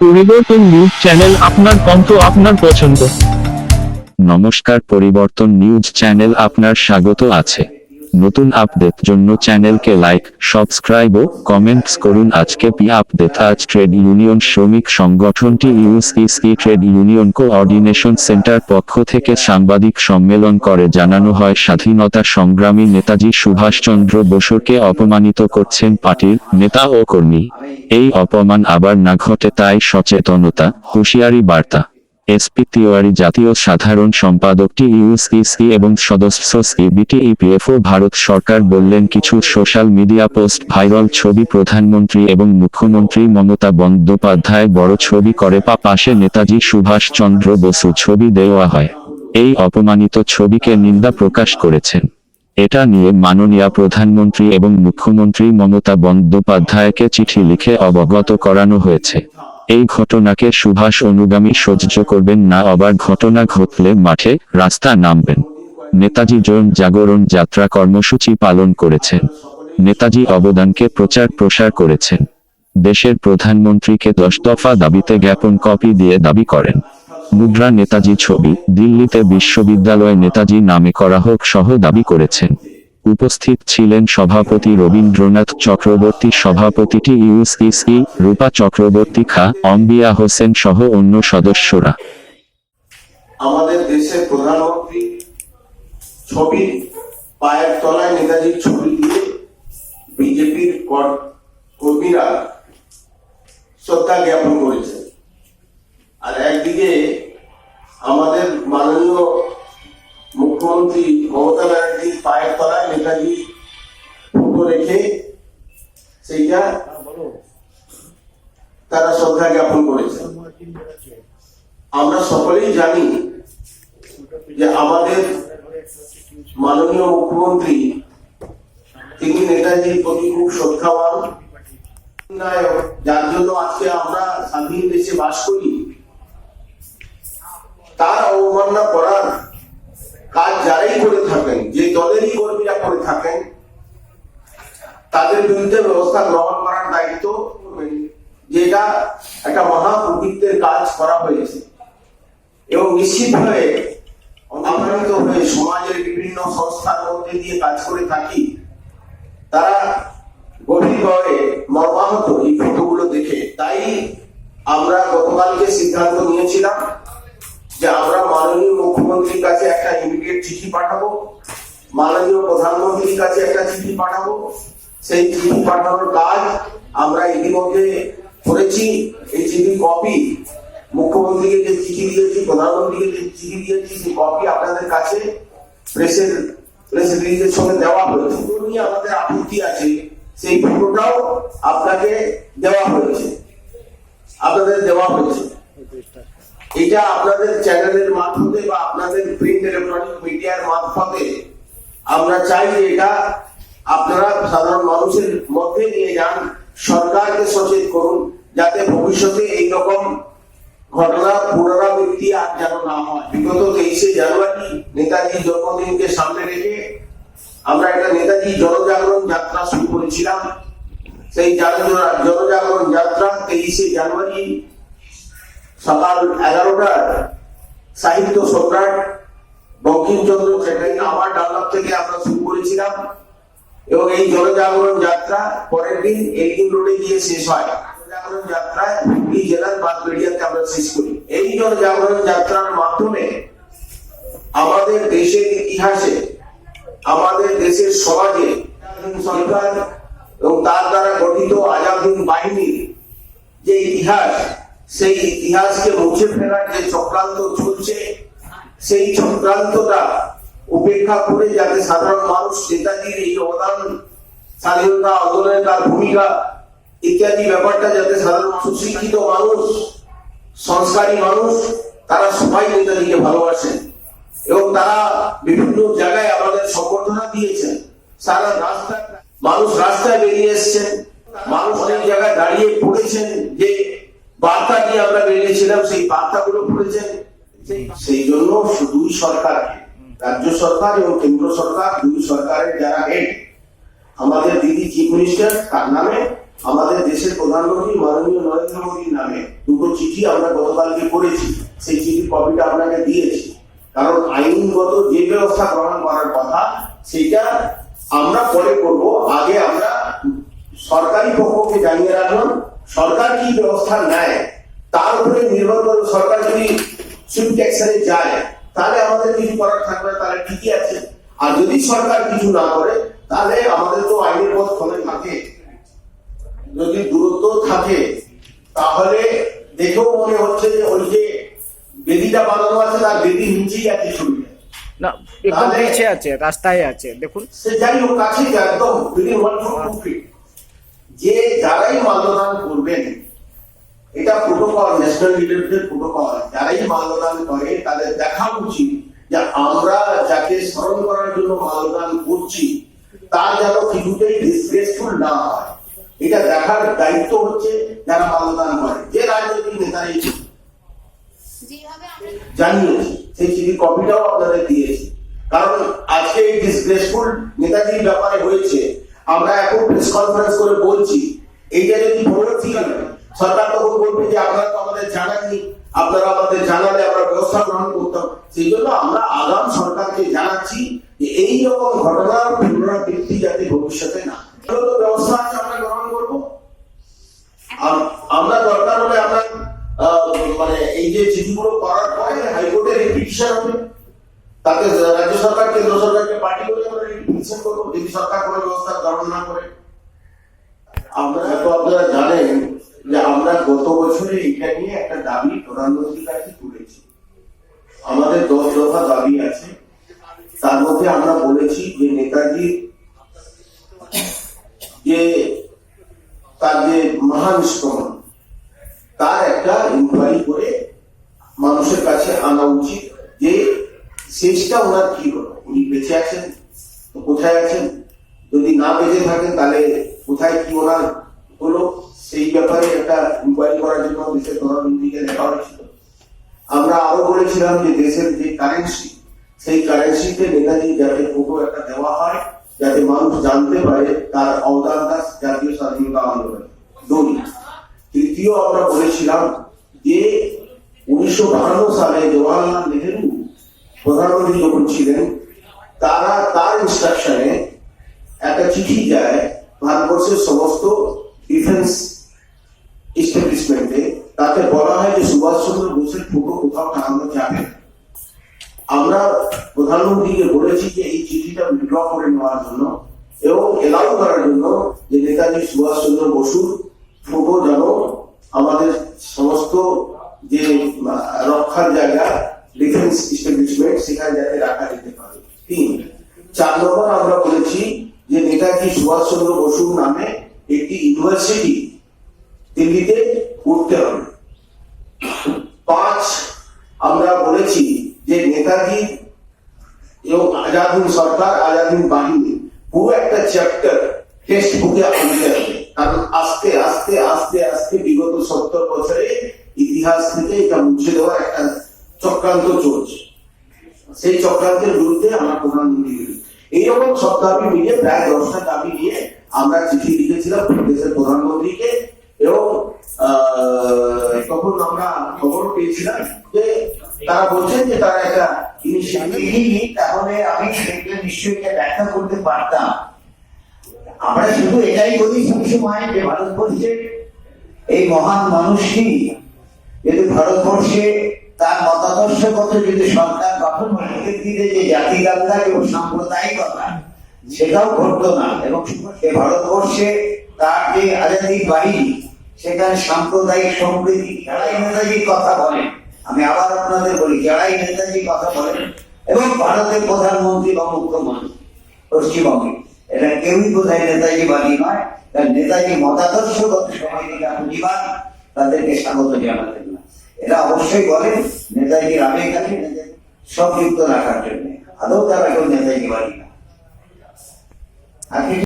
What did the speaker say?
পরিবর্তন news channel আপনার কণ্ঠ আপনার পছন্দ। নমস্কার পরিবর্তন নিউজ চ্যানেল আপনার স্বাগত আছে। নতুন আপডেট জন্য চ্যানেলকে লাইক, সাবস্ক্রাইব ও কমেন্টস করুন। আজকে পি আপডেট, আজ ট্রেড ইউনিয়ন শ্রমিক সংগঠনটি USEC trade union coordination centre পক্ষ থেকে সাংবাদিক সম্মেলন করে। জানানো হয়, স্বাধীনতা সংগ্রামী নেতাজি সুভাষচন্দ্র বসুকে অপমানিত করছেন পার্টির নেতা ও কর্মী। এই অপমান আবার না ঘটে, তাই সচেতনতা, হুঁশিয়ারি বার্তা। এসপি তিওয়ারি জাতীয় সাধারণ সম্পাদকটি ইউএসইসি এবং সদস্য সিবিটি ইপিএফও ভারত সরকার বললেন কিছু সোশ্যাল মিডিয়া পোস্ট ভাইরাল ছবি প্রধানমন্ত্রী এবং মুখ্যমন্ত্রী মমতা বন্দ্যোপাধ্যায় বড় ছবি করে পা পাশে নেতাজি সুভাষচন্দ্র বসু ছবি দেওয়া হয়। এই অপমানিত ছবিকে নিন্দা প্রকাশ করেছেন। এটা নিয়ে মাননীয় প্রধানমন্ত্রী এবং মুখ্যমন্ত্রী মমতা বন্দ্যোপাধ্যায়কে চিঠি লিখে অবগত করানো হয়েছে। এই ঘটনাকে সুভাষ অনুগামী সহ্য করবেন না, আবার ঘটনা ঘটলে মাঠে রাস্তা নামবেন। নেতাজি জন জাগরণ যাত্রা কর্মসূচি পালন করেছেন। নেতাজি অবদানকে প্রচার প্রসার করেছেন। দেশের প্রধানমন্ত্রীকে দশ দফা দাবিতে জ্ঞাপন কপি দিয়ে দাবি করেন। মুদ্রা নেতাজি ছবি, দিল্লিতে বিশ্ববিদ্যালয় নেতাজি নামে করা হোক সহ দাবি করেছেন। উপস্থিত ছিলেন সভাপতি রবীন্দ্রনাথ চক্রবর্তী, সভাপতিটি ইউএসইসি রূপা চক্রবর্তী, খা অম্বিয়া হোসেন সহ অন্য সদস্যরা। আমাদের দেশের প্রধানমন্ত্রী ছবি পায়ের তলায় নেতাজির ছবি দিয়ে বিজেপির কর্মীরা শ্রদ্ধা জ্ঞাপন করেছে আর একদিকে আমাদের মাননীয় মুখ্যমন্ত্রী মমতা ব্যানার্জির পায়ের তলায় নেতাজি ফটো রেখে সেইটা তারা শ্রদ্ধা জ্ঞাপন করেছে। আমরা সকলেই জানি যে আমাদের মাননীয় মুখ্যমন্ত্রী, তিনি নেতাজির প্রতি খুব শ্রদ্ধাবান। যার জন্য আজকে আমরা স্বাধীন দেশে বাস করি। তার অবমাননা করার কাজ যারাই করে থাকেন, যে দলেরই কর্মীরা করে থাকেন, তাদের বিরুদ্ধে ব্যবস্থা গ্রহণ করার দায়িত্ব যেটা একটা মহা কাজ করা হয়েছে। এবং নিশ্চিতভাবে অনাবাহিত হয়ে সমাজের বিভিন্ন সংস্থার মধ্যে দিয়ে কাজ করে থাকি, তারা গভীরভাবে মর্মাহত এই ফটোগুলো দেখে। তাই আমরা গতকালকে সিদ্ধান্ত নিয়েছিলাম যে আমরা মাননীয় মুখ্যমন্ত্রীর কাছে একটা ইমিডিয়েট চিঠি পাঠাবো। মাননীয় প্রধানমন্ত্রীর কাছে একটা চিঠি পাঠাবো। সেই চিঠি পাঠানোর কাজ আমরা ইতিমধ্যে করেছি। এই চিঠির কপি মুখ্যমন্ত্রীকে যে চিঠি দিয়েছি, প্রধানমন্ত্রীকে যে চিঠি দিয়েছি, সেই কপি আপনাদের কাছে প্রেসের, প্রেস রিলিজের সঙ্গে দেওয়া হয়েছে। নিয়ে আমাদের আপত্তি আছে। সেই ফটোটাও আপনাকে দেওয়া হয়েছে। আপনাদের দেওয়া হয়েছে। এটা আপনাদের চ্যানেলের মারফতে বা আপনাদের প্রিন্ট ইলেকট্রনিক মিডিয়ার মারফতে আমরা চাই যে এটা আপনারা সাধারণ মানুষের মধ্যে নিয়ে যান, সরকারকে সচেত করুন, যাতে ভবিষ্যতে এই রকম ঘটনা পুনরাবৃত্তি আর যেন না হয়। বিগত তেইশে জানুয়ারি নেতাজির জন্মদিনকে সামনে রেখে আমরা একটা নেতাজি জনজাগরণ যাত্রা শুরু করেছিলাম। সেই জনজাগরণ যাত্রা তেইশে জানুয়ারি সকাল এগারোটার সাহিত্য সম্রাট বঙ্কিমচন্দ্র চ্যাটার্জি আমার ডানলপ থেকে আমরা শুরু করেছিলাম। এবং এই জনজাগরণ যাত্রা পরের দিন এলগিন রোডে গিয়ে শেষ হয়। জনজাগরণ যাত্রায় হুগলি জেলার বাগবেড়িয়াতে আমরা শেষ করি। এই জনজাগরণ যাত্রার মাধ্যমে আমাদের দেশের ইতিহাসে, আমাদের দেশের সমাজে সরকার এবং তার দ্বারা গঠিত আজাদিন বাহিনীর যে ইতিহাস সেই ইতিহাসকে মুছে ফেলার যে চক্রান্ত চলছে, সেই চক্রান্তটা উপেক্ষা করে যাতে সাধারণ মানুষ নেতাজির এই অবদান, স্বাধীনতা আন্দোলনে তার ভূমিকা ইত্যাদি ব্যাপারটা যাতে সাধারণ সুশিক্ষিত মানুষ, সংস্কারী মানুষ, তারা সবাই নেতাজিকে ভালোবাসেন। এবং তারা বিভিন্ন জায়গায় আমাদের সম্বর্ধনা দিয়েছেন। সারা রাস্তা, মানুষ রাস্তায় বেরিয়ে এসছেন। মানুষ অনেক জায়গায় দাঁড়িয়ে পড়েছেন যে বার্তা নিয়ে আমরা বেরিয়েছিলাম, সেই বার্তাগুলো পড়েছেন। সেই জন্য দুই সরকার। রাজ্য সরকার এবং কেন্দ্র সরকার, দুই সরকারের যারা হেড আমাদের দিদি চিফ মিনিস্টার তার নামে, আমাদের দেশের প্রধানমন্ত্রী মাননীয় নরেন্দ্র মোদীর নামে দুটো চিঠি আমরা গতকালকে করেছি সেই চিঠির কপিটা আপনাকে দিয়েছি। কারণ আইনগত যে ব্যবস্থা গ্রহণ করার কথা, সেটা আমরা পরে করব। আগে আমরা সরকারি পক্ষকে জানিয়ে রাখলাম। সরকার কি ব্যবস্থা নেয় তার উপরে নির্ভর করে সরকার যদি যায় তাহলে আমাদের কিছু করার থাকবে তাহলে ঠিকই আছে। আর যদি সরকার কিছু না করে তাহলে আমাদের তো আইনের পথ খোলা থাকে। যদি দূরত্ব থাকে তাহলে দেখেও মনে হচ্ছে যে ওই যে বেদিটা বানানো আছে তার বেদি নিচেই আছে ছবিটা না একদম তাহলে- নিচে আছে রাস্তায় আছে দেখুন। সে যাই হোক কাছেই একদম within one foot to feet যে যারাই মাল্যদান করবেন এটা প্রোটোকল ন্যাশনাল লিডারদের প্রোটোকল যারাই মাল্যদান করে তাদের দেখা উচিত যে আমরা যাকে স্মরণ করার জন্য মাল্যদান করছি তার যেন কিছুতেই ডিসগ্রেসফুল না হয়। এটা দেখার দায়িত্ব হচ্ছে যারা মাল্যদান করে। যে রাজনৈতিক নেতারাই জানিয়েছি সেই চিঠি কপিটাও আপনাদের দিয়েছি। কারণ আজকে এই ডিসগ্রেসফুল নেতাজির ব্যাপারে হয়েছে আমরা এখন প্রেস কনফারেন্স করে বলছি, এইটা যদি পরবর্তী সরকার তখন বলবে যে আপনারা তো আমাদের জানাননি, আপনারা আমাদের জানালে আমরা ব্যবস্থা গ্রহণ করতাম। সেই জন্য আমরা আগাম সরকারকে জানাচ্ছি যে এই রকম ঘটনার পুনরাবৃত্তি যাতে ভবিষ্যতে না ব্যবস্থা আছে, আমরা গ্রহণ করব। আমরা দরকার হলে আমরা মানে এই যে চিঠিগুলো করার পরে হাইকোর্টে রিপিটিশন হবে। তাতে রাজ্য সরকার, কেন্দ্র সরকারকে পার্টি করে আমরা রিপিটিশন করব যদি সরকার কোনো ব্যবস্থা গ্রহণ না করে। আমরা তো আপনারা জানেন যে আমরা গত বছরে এটা নিয়ে একটা দাবি প্রধানমন্ত্রীর কাছে তুলেছি। আমাদের দশ দফা দাবি আছে। তার মধ্যে আমরা বলেছি যে নেতাজির যে তার যে মহান স্মরণ তার একটা ইনকোয়ারি করে মানুষের কাছে আনা উচিত যে শেষটা ওনার কি হলো? উনি বেঁচে আছেন? তো কোথায় আছেন? যদি না বেঁচে থাকেন, তাহলে কোথায় কি ওনার হলো? সেই ব্যাপারে একটা ইনকোয়ারি করার জন্য দেশের প্রধানমন্ত্রীকে দেখা হয়েছিল আমরা আরও বলেছিলাম যে দেশের যে কারেন্সি সেই কারেন্সিতে নেতাজি যাতে ফটো একটা দেওয়া হয়, যাতে মানুষ জানতে পারে তার অবদানটা জাতীয় স্বাধীনতা আন্দোলনে। দুই, তৃতীয় আমরা বলেছিলাম যে উনিশশো সালে জওয়াহরলাল নেহেরু প্রধানমন্ত্রী যখন ছিলেন, তারা তার ইনস্ট্রাকশনে একটা চিঠি যায় ভারতবর্ষের সমস্ত ডিফেন্স এস্টাবলিশমেন্টে তাতে বলা হয় যে সুভাষচন্দ্র বোসের ফটো কোথাও টাঙানো যাবে। আমরা প্রধানমন্ত্রীকে বলেছি যে এই চিঠিটা উইথড্র করে নেওয়ার জন্য এবং এলাউ করার জন্য যে নেতাজি সুভাষচন্দ্র বসুর ফটো যেন আমাদের সমস্ত যে রক্ষার জায়গা ডিফেন্স ইস্টাবলিশমেন্ট সেখানে যাতে রাখা যেতে পারে। তিন চার নম্বর আমরা বলেছি যে নেতাজি সুভাষচন্দ্র বসুর নামে একটি ইউনিভার্সিটি দিল্লিতে করতে হবে। পাঁচ, আমরা বলেছি যে নেতাজি এবং আজাদ সরকার আজাদ হিন্দ বাহিনী, পুরো একটা চ্যাপ্টার টেক্সট বুকে আনতে হবে কারণ আস্তে আস্তে আস্তে আস্তে বিগত সত্তর বছরে ইতিহাস থেকে এটা মুছে দেওয়ার একটা চক্রান্ত চলছে। সেই চক্রান্তের বিরুদ্ধে আমরা প্রধানমন্ত্রী এইরকম সব দাবি মিলিয়ে প্রায় দশটা দাবি নিয়ে আমরা চিঠি লিখেছিলাম দেশের প্রধানমন্ত্রীকে এবং তখন আমরা খবর পেয়েছিলাম যে তারা বলছেন যে তারা একটা তাহলে আমি সেটা নিশ্চয়ই ব্যাখ্যা করতে পারতাম। আমরা শুধু এটাই বলি সবসময় যে ভারতবর্ষে এই মহান মানুষটি, যদি ভারতবর্ষে তার মতাদর্শগত যদি সরকার গঠন দিতে যে জাতিগঙ্গা এবং সাম্প্রদায়িকতা সেটাও ঘটতো না। এবং এ ভারতবর্ষে তার যে আজাদি বাহিনী, সেখানে সাম্প্রদায়িক সম্প্রীতি, যারাই নেতাজির কথা বলেন আমি আবার আপনাদের বলি, যারাই নেতাজির কথা বলেন এবং ভারতের প্রধানমন্ত্রী বা মুখ্যমন্ত্রী, পশ্চিমবঙ্গে এটা কেউই বোধহয় নেতাজি বাদী নয়। কারণ নেতাজি মতাদর্শগত সমাজীরা পুঁজিবাদ তাদেরকে স্বাগত জানাতেন না এরা অবশ্যই বলে, নেতাজি রামের কাছে সব সংযুক্ত রাখার জন্য। আদৌ তারা কেউ নেতাজি বাড়ি না।